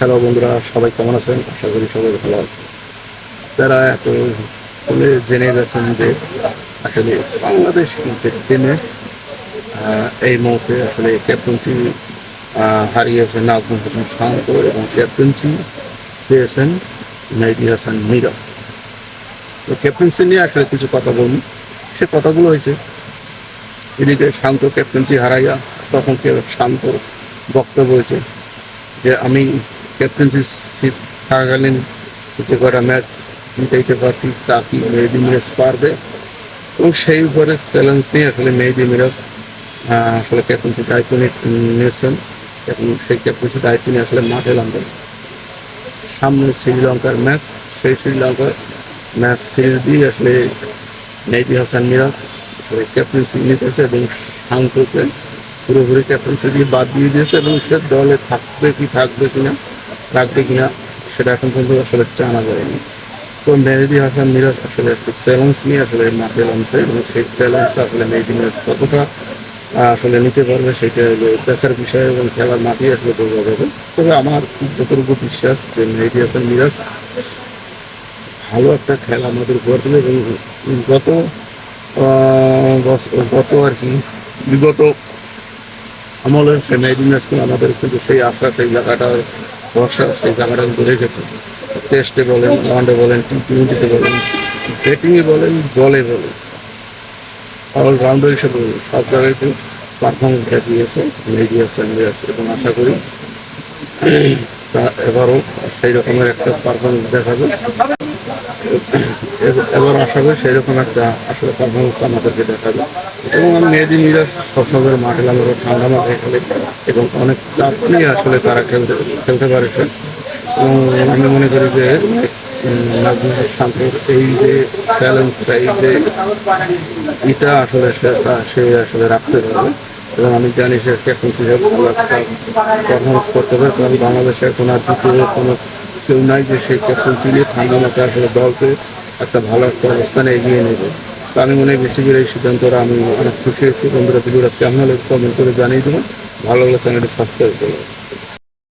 Hello বন্ধুরা সবাই কেমন আছেন? আশা করি সবাই ভালো আছে তারা এত বলে জেনে গেছেন যে আসলে বাংলাদেশ ক্রিকেট টিমে এই মুহূর্তে আসলে ক্যাপ্টেন্সি আহ, হারিয়েছে নাজমুল হোসেন শান্ত এবং ক্যাপ্টেন্সি পেয়েছেন মেহদি হাসান মিরাজ। তো ক্যাপ্টেন্সি নিয়ে আসলে কিছু কথা বলুন। সে কথাগুলো হয়েছে এদিকে শান্ত ক্যাপ্টেন্সি হারাইয়া তখন শান্ত বক্তব্য হয়েছে যে আমি ক্যাপ্টেন্সি সিট থাকাকালীন যে কটা ম্যাচ জিতাইতে পারছি, তা কি মেহেদি মিরাজ পারবে? এবং সেই উপরে চ্যালেঞ্জ নিয়ে আসলে মেহেদি মিরাজ আসলে ক্যাপ্টেন্সি দায়িত্ব নিয়েছেন। এবং সেই ক্যাপ্টেন্সি দায়িত্ব নিয়ে আসলে মাঠে নামবেন। সামনে শ্রীলঙ্কার ম্যাচ, সেই শ্রীলঙ্কার ম্যাচ সিরিজ দিয়ে আসলে মেহেদি হাসান মিরাজ আসলে ক্যাপ্টেন্সি নিতেছে এবং শান্তকে পুরোপুরি ক্যাপ্টেন্সি দিয়ে বাদ দিয়ে দিয়েছে এবং সে দলে থাকবে কি থাকবে কিনা রাখবে কিনা, সেটা এখন পর্যন্ত আসলে জানা যায়নি। তো মেহেদি হাসান মিরাজ আসলে একটু চ্যালেঞ্জ নিয়ে আসলে মাঠে নামছে, এবং সেই চ্যালেঞ্জটা আসলে মেহেদি মিরাজ কতটা আসলে নিতে পারবে সেটা হলো দেখার বিষয় এবং খেলার মাঠে আসলে বোঝা যাবে তবে আমার যতটুকু বিশ্বাস যে মেহেদি হাসান মিরাজ ভালো একটা খেলা আমাদের উপহার দেবে এবং গত গত- আর কি, বিগত আমলের সে মেহেদি মিরাজকে আমাদের কিন্তু সেই আশা সেই জায়গাটা ভরসা সেই জায়গাটা কিন্তু রেখেছে টেস্টে বলেন ওয়ানডে বলেন টি টোয়েন্টিতে বলেন ব্যাটিংয়ে বলেন বলে বলেন। অলরাউন্ডার হিসেবে সব জায়গাতে পারফরমেন্স দেখিয়েছে হাসান মিরাজ এবং আশা করি এবারও সেই রকমের একটা পারফরমেন্স দেখাবে। এব- এবার আশা করি সেই রকম একটা আসলে পারফরমেন্স আমাদেরকে দেখাবে। এবং আমি মেহেদি মিরাজ সবসময় মাঠে নামে ঠান্ডা মাঠে খেলে এবং অনেক চাপ নিয়ে আসলে তারা খেলতে খেলতে পারেছে এবং আমি মনে করি যে এই যে চ্যালেঞ্জটা এই যে এটা আসলে সে আসলে রাখতে পারবে। এবং আমি জানি সে হিসেবে ভালো একটা পারফরমেন্স করতে পারে। কারণ বাংলাদেশে এখন আর দ্বিতীয় কোনো কেউ নাই যে সে ক্যাপ্টেন্সি নিয়ে ঠান্ডা মাথায় আসলে দলকে একটা ভালো একটা অবস্থানে এগিয়ে নেবে। আমি মনে হয় বিসিবির এই সিদ্ধান্তটা আমি অনেক খুশি হয়েছি। বন্ধুরা, ভিডিওটা কেমন হলে কমেন্ট করে জানিয়ে দেবেন। ভালো লাগলে চ্যানেলটি সাবস্ক্রাইব করবেন